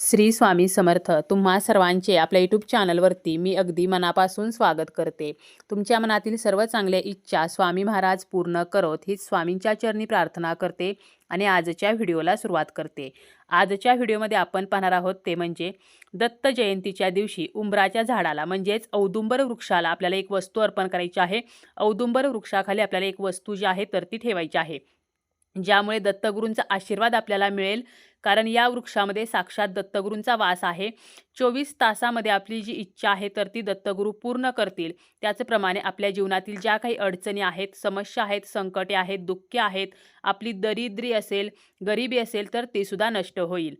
श्री स्वामी समर्थ तुम्हा सर्वांचे आपल्या यूट्यूब चॅनलवरती मी अगदी मनापासून स्वागत करते. तुमच्या मनातील सर्व चांगल्या इच्छा स्वामी महाराज पूर्ण करोत हीच स्वामींच्या चरणी प्रार्थना करते आणि आजच्या व्हिडिओला सुरुवात करते. आजच्या व्हिडिओमध्ये आपण पाहणार आहोत ते म्हणजे दत्त जयंतीच्या दिवशी उंबराच्या झाडाला म्हणजेच औदुंबर वृक्षाला आपल्याला एक वस्तू अर्पण करायची आहे. औदुंबर वृक्षाखाली आपल्याला एक वस्तू जी आहे तर ती ठेवायची आहे. ज्यामुळे दत्तगुरूंचा आशीर्वाद आपल्याला मिळेल. कारण या वृक्षामध्ये साक्षात दत्तगुरूंचा वास आहे. चोवीस तासामध्ये आपली जी इच्छा आहे तर ती दत्तगुरू पूर्ण करतील. त्याचप्रमाणे आपल्या जीवनातील ज्या काही अडचणी आहेत समस्या आहेत संकटे आहेत दुःखे आहेत आपली दरिद्री असेल गरिबी असेल तर ते सुद्धा नष्ट होईल.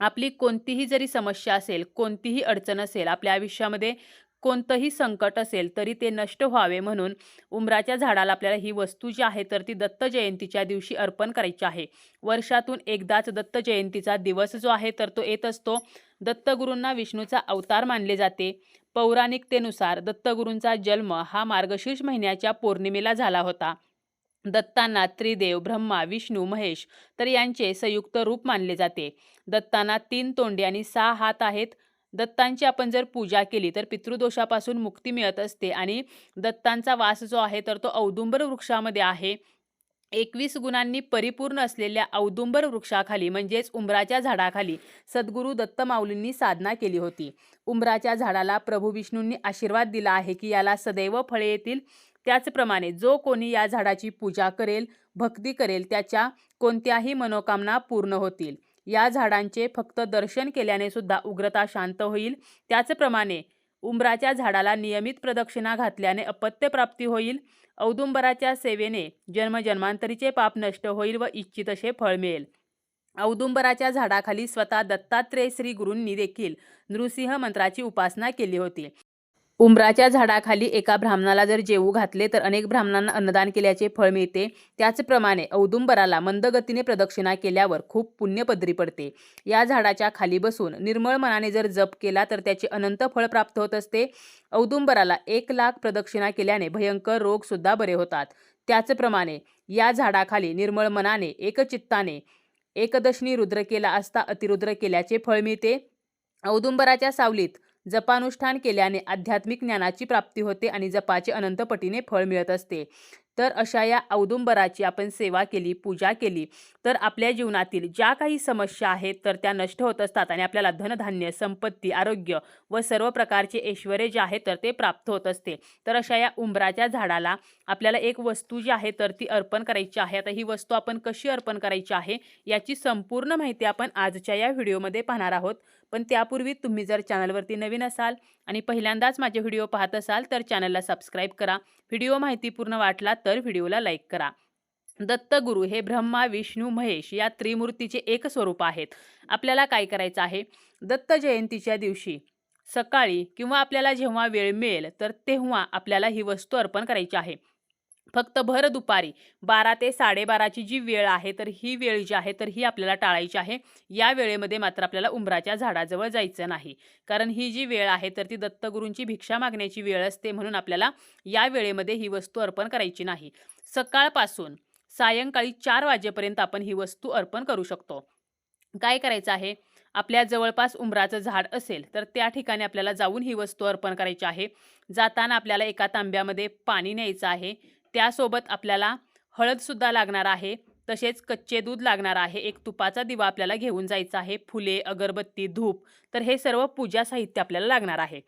आपली कोणतीही जरी समस्या असेल कोणतीही अडचण असेल आपल्या आयुष्यामध्ये कोणतंही संकट असेल तरी ते नष्ट व्हावे म्हणून उंबराच्या झाडाला आपल्याला ही वस्तू जी आहे तर ती दत्त जयंतीच्या दिवशी अर्पण करायची आहे. वर्षातून एकदाच दत्त जयंतीचा दिवस जो आहे तर तो येत असतो. दत्तगुरूंना विष्णूचा अवतार मानले जाते. पौराणिकतेनुसार दत्तगुरूंचा जन्म हा मार्गशीर्ष महिन्याच्या पौर्णिमेला झाला होता. दत्तांना त्रिदेव ब्रह्मा विष्णू महेश तर यांचे संयुक्त रूप मानले जाते. दत्तांना तीन तोंडे आणि सहा हात आहेत. दत्तांची आपण जर पूजा केली तर पितृदोषापासून मुक्ती मिळत असते आणि दत्तांचा वास जो आहे तर तो औदुंबर वृक्षामध्ये आहे. एकवीस गुणांनी परिपूर्ण असलेल्या औदुंबर वृक्षाखाली म्हणजेच उंबराच्या झाडाखाली सद्गुरू दत्त माऊलींनी साधना केली होती. उंबराच्या झाडाला प्रभू विष्णूंनी आशीर्वाद दिला आहे की याला सदैव फळे येतील. त्याचप्रमाणे जो कोणी या झाडाची पूजा करेल भक्ती करेल त्याच्या कोणत्याही मनोकामना पूर्ण होतील. या झाडांचे फक्त दर्शन केल्याने सुद्धा उग्रता शांत होईल. त्याचप्रमाणे उंबराच्या झाडाला नियमित प्रदक्षिणा घातल्याने अपत्यप्राप्ती होईल. औदुंबराच्या सेवेने जन्मजन्मांतरीचे पाप नष्ट होईल व इच्छित असे फळ मिळेल. औदुंबराच्या झाडाखाली स्वतः दत्तात्रेय श्री गुरूंनी देखील नृसिंह मंत्राची उपासना केली होती. उंबराच्या झाडाखाली एका ब्राह्मणाला जर जेवू घातले तर अनेक ब्राह्मणांना अन्नदान केल्याचे फळ मिळते. त्याचप्रमाणे औदुंबराला मंदगतीने प्रदक्षिणा केल्यावर खूप पुण्य पदरी पडते. या झाडाच्या खाली बसून निर्मळ मनाने जर जप केला तर त्याचे अनंत फळ प्राप्त होत असते. औदुंबराला एक लाख प्रदक्षिणा केल्याने भयंकर रोगसुद्धा बरे होतात. त्याचप्रमाणे या झाडाखाली निर्मळ मनाने एकचित्ताने एकदशनी रुद्र केला असता अतिरुद्र केल्याचे फळ मिळते. औदुंबराच्या सावलीत जपानुष्ठान केल्याने आध्यात्मिक ज्ञानाची प्राप्ती होते आणि जपाचे अनंतपटीने फळ मिळत असते. तर अशा या औदुंबराची आपण सेवा केली पूजा केली तर आपल्या जीवनातील ज्या काही समस्या आहेत तर त्या नष्ट होत असतात आणि आपल्याला धनधान्य संपत्ती आरोग्य व सर्व प्रकारचे ऐश्वर्य जे आहे तर ते प्राप्त होत असते. तर अशा या उंबराच्या झाडाला आपल्याला एक वस्तू जी आहे तर ती अर्पण करायची आहे. आता ही वस्तू आपण कशी अर्पण करायची आहे याची संपूर्ण माहिती आपण आजच्या या व्हिडिओमध्ये पाहणार आहोत. पण त्यापूर्वी तुम्ही जर चॅनलवरती नवीन असाल आणि पहिल्यांदाच माझे व्हिडिओ पाहत असाल तर चॅनलला सबस्क्राईब करा. व्हिडिओ माहितीपूर्ण वाटला तर व्हिडिओला लाईक करा. दत्तगुरु हे ब्रह्मा विष्णू महेश या त्रिमूर्तीचे एक स्वरूप आहेत. आपल्याला काय करायचं आहे? दत्त जयंतीच्या दिवशी सकाळी किंवा आपल्याला जेव्हा वेळ मिळेल तर तेव्हा आपल्याला ही वस्तू अर्पण करायची आहे. फक्त भर दुपारी. बारा ते साडेबाराची जी वेळ आहे तर ही वेळ जी आहे तर ही आपल्याला टाळायची आहे. या वेळेमध्ये मात्र आपल्याला उंबराच्या झाडाजवळ जायचं नाही. कारण ही जी वेळ आहे तर ती दत्तगुरूंची भिक्षा मागण्याची वेळ असते म्हणून आपल्याला या वेळेमध्ये ही वस्तू अर्पण करायची नाही. सकाळपासून सायंकाळी चार वाजेपर्यंत आपण ही वस्तू अर्पण करू शकतो. काय करायचं आहे? आपल्या जवळपास उंबराचं झाड असेल तर त्या ठिकाणी आपल्याला जाऊन ही वस्तू अर्पण करायची आहे. जाताना आपल्याला एका तांब्यामध्ये पाणी न्यायचं आहे. त्यासोबत आपल्याला हळदसुद्धा लागणार आहे. तसेच कच्चे दूध लागणार आहे. एक तुपाचा दिवा आपल्याला घेऊन जायचा आहे. फुले अगरबत्ती धूप तर हे सर्व पूजा साहित्य आपल्याला लागणार आहे.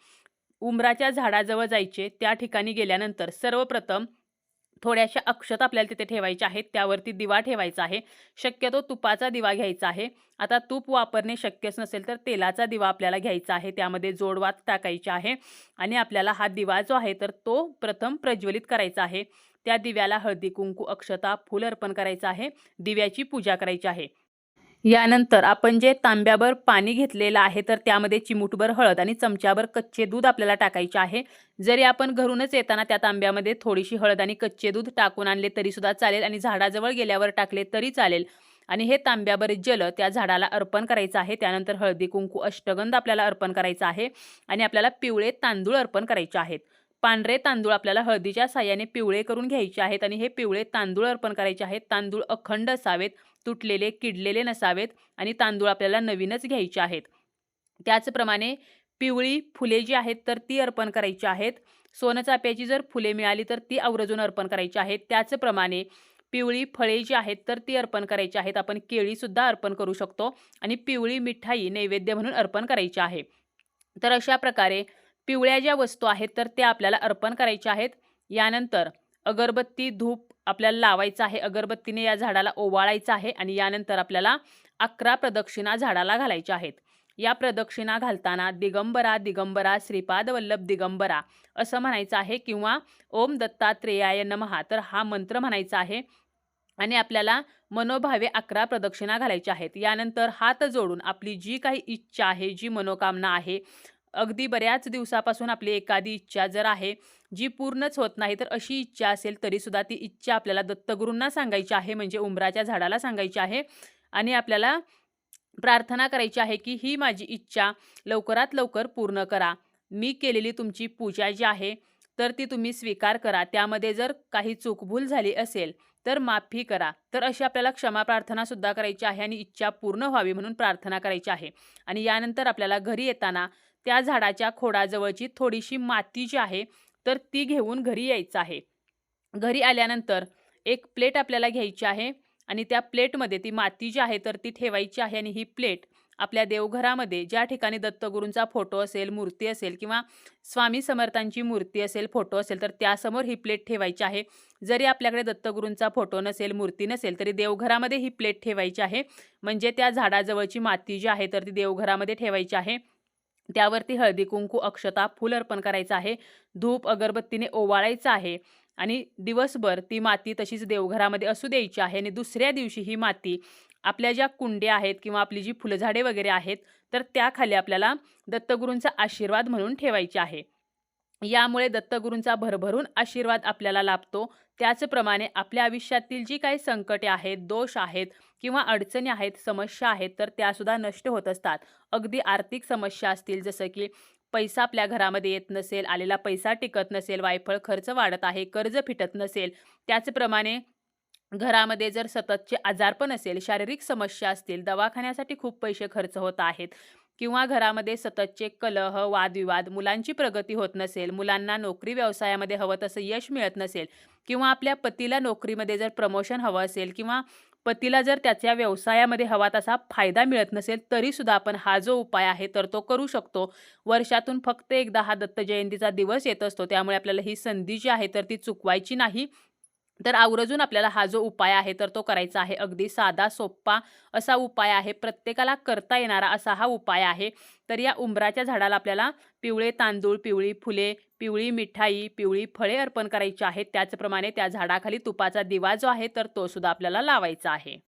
उंबराच्या झाडाजवळ जायचे. त्या ठिकाणी गेल्यानंतर सर्वप्रथम थोड्याशा अक्षत आपल्याला तिथे ठेवायच्या आहेत. त्यावरती दिवा ठेवायचा आहे. शक्यतो तुपाचा दिवा घ्यायचा आहे. आता तूप वापरणे शक्यच नसेल तर तेलाचा दिवा आपल्याला घ्यायचा आहे. त्यामध्ये जोडवात टाकायची आहे आणि आपल्याला हा दिवा जो आहे तर तो प्रथम प्रज्वलित करायचा आहे. त्या दिव्याला हळदी कुंकू अक्षता फूल अर्पण करायचं आहे. दिव्याची पूजा करायची आहे. यानंतर आपण जे तांब्यावर पाणी घेतलेलं आहे तर त्यामध्ये चिमूटभर हळद आणि चमच्याभर कच्चे दूध आपल्याला टाकायचे आहे. जरी आपण घरूनच येताना त्या तांब्यामध्ये थोडीशी हळद आणि कच्चे दूध टाकून आणले तरीसुद्धा चालेल आणि झाडाजवळ गेल्यावर टाकले तरी चालेल. आणि हे तांब्यावर जल त्या झाडाला अर्पण करायचं आहे. त्यानंतर हळदी कुंकू अष्टगंध आपल्याला अर्पण करायचं आहे आणि आपल्याला पिवळे तांदूळ अर्पण करायचे आहेत. पांढरे तांदूळ आपल्याला हळदीच्या साह्याने पिवळे करून घ्यायचे आहेत आणि हे पिवळे तांदूळ अर्पण करायचे आहेत. तांदूळ अखंड असावेत तुटलेले किडलेले नसावेत आणि तांदूळ आपल्याला नवीनच घ्यायचे आहेत. त्याचप्रमाणे पिवळी फुले जी आहेत तर ती अर्पण करायची आहेत. सोनचाप्याची जर फुले मिळाली तर ती आवर्जून अर्पण करायची आहेत. त्याचप्रमाणे पिवळी फळे जी आहेत तर ती अर्पण करायची आहेत. आपण केळीसुद्धा अर्पण करू शकतो आणि पिवळी मिठाई नैवेद्य म्हणून अर्पण करायची आहे. तर अशा प्रकारे पिवळ्या ज्या वस्तू आहेत तर त्या आपल्याला अर्पण करायच्या आहेत. यानंतर अगरबत्ती धूप आपल्याला लावायचं आहे. अगरबत्तीने या झाडाला ओवाळायचं आहे आणि यानंतर आपल्याला अकरा प्रदक्षिणा झाडाला घालायच्या आहेत. या प्रदक्षिणा घालताना दिगंबरा दिगंबरा श्रीपाद वल्लभ दिगंबरा असं म्हणायचं आहे किंवा ओम दत्तात्रेयाय नमहा तर हा मंत्र म्हणायचा आहे. आणि आपल्याला मनोभावे अकरा प्रदक्षिणा घालायच्या आहेत. यानंतर हात जोडून आपली जी काही इच्छा आहे जी मनोकामना आहे अगदी बऱ्याच दिवसापासून आपली एखादी इच्छा जर आहे जी पूर्णच होत नाही तर अशी इच्छा असेल तरीसुद्धा ती इच्छा आपल्याला दत्तगुरूंना सांगायची आहे म्हणजे उंबराच्या झाडाला सांगायची आहे. आणि आपल्याला प्रार्थना करायची आहे की ही माझी इच्छा लवकरात लवकर पूर्ण करा. मी केलेली तुमची पूजा जी आहे तर ती तुम्ही स्वीकार करा. त्यामध्ये जर काही चूकभूल झाली असेल तर माफी करा. तर अशी आपल्याला क्षमा प्रार्थना सुद्धा करायची आहे आणि इच्छा पूर्ण व्हावी म्हणून प्रार्थना करायची आहे. आणि यानंतर आपल्याला घरी येताना त्या झाडाच्या खोडाजवळची थोडीशी माती जी आहे तर ती घेऊन घरी यायचं आहे. घरी आल्यानंतर एक प्लेट आपल्याला घ्यायची आहे आणि त्या प्लेटमध्ये ती माती जी आहे तर ती ठेवायची आहे आणि ही प्लेट आपल्या देवघरामध्ये ज्या ठिकाणी दत्तगुरूंचा फोटो असेल मूर्ती असेल किंवा स्वामी समर्थांची मूर्ती असेल फोटो असेल तर त्यासमोर ही प्लेट ठेवायची आहे. जरी आपल्याकडे दत्तगुरूंचा फोटो नसेल मूर्ती नसेल तरी देवघरामध्ये ही प्लेट ठेवायची आहे. म्हणजे त्या झाडाजवळची माती जी आहे तर ती देवघरामध्ये ठेवायची आहे. त्यावरती हळदी कुंकू अक्षता फूल अर्पण करायचं आहे. धूप अगरबत्तीने ओवाळायचं आहे. आणि दिवसभर ती माती तशीच देवघरामध्ये असू द्यायची आहे आणि दुसऱ्या दिवशी ही माती आपल्या ज्या कुंड्या आहेत किंवा आपली जी फुलझाडे वगैरे आहेत तर त्याखाली आपल्याला दत्तगुरूंचा आशीर्वाद म्हणून ठेवायची आहे. यामुळे दत्तगुरूंचा भरभरून आशीर्वाद आपल्याला लाभतो. त्याचप्रमाणे आपल्या आयुष्यातील जी काही संकटे आहेत दोष आहेत किंवा अडचणी आहेत समस्या आहेत तर त्यासुद्धा नष्ट होत असतात. अगदी आर्थिक समस्या असतील जसं की पैसा आपल्या घरामध्ये येत नसेल आलेला पैसा टिकत नसेल वायफळ खर्च वाढत आहे कर्ज फिटत नसेल त्याचप्रमाणे घरामध्ये जर सततचे आजारपण असेल शारीरिक समस्या असतील दवाखान्यासाठी खूप पैसे खर्च होत आहेत किंवा घरामध्ये सततचे कलह वादविवाद मुलांची प्रगती होत नसेल मुलांना नोकरी व्यवसायामध्ये हवं तसं यश मिळत नसेल किंवा आपल्या पतीला नोकरीमध्ये जर प्रमोशन हवं असेल किंवा पतीला जर त्याच्या व्यवसायामध्ये हवा तसा फायदा मिळत नसेल तरीसुद्धा आपण हा जो उपाय आहे तर तो करू शकतो. वर्षातून फक्त एकदा हा दत्त जयंतीचा दिवस येत असतो त्यामुळे आपल्याला ही संधी जी आहे तर ती चुकवायची नाही. तर आवर्जून आपल्याला हा जो उपाय आहे तर तो करायचा आहे. अगदी साधा सोप्पा असा उपाय आहे. प्रत्येकाला करता येणारा असा हा उपाय आहे. तर या उंबराच्या झाडाला आपल्याला पिवळे तांदूळ पिवळी फुले पिवळी मिठाई पिवळी फळे अर्पण करायची आहेत. त्याचप्रमाणे त्या झाडाखाली तुपाचा दिवा जो आहे तर तो सुद्धा आपल्याला लावायचा आहे.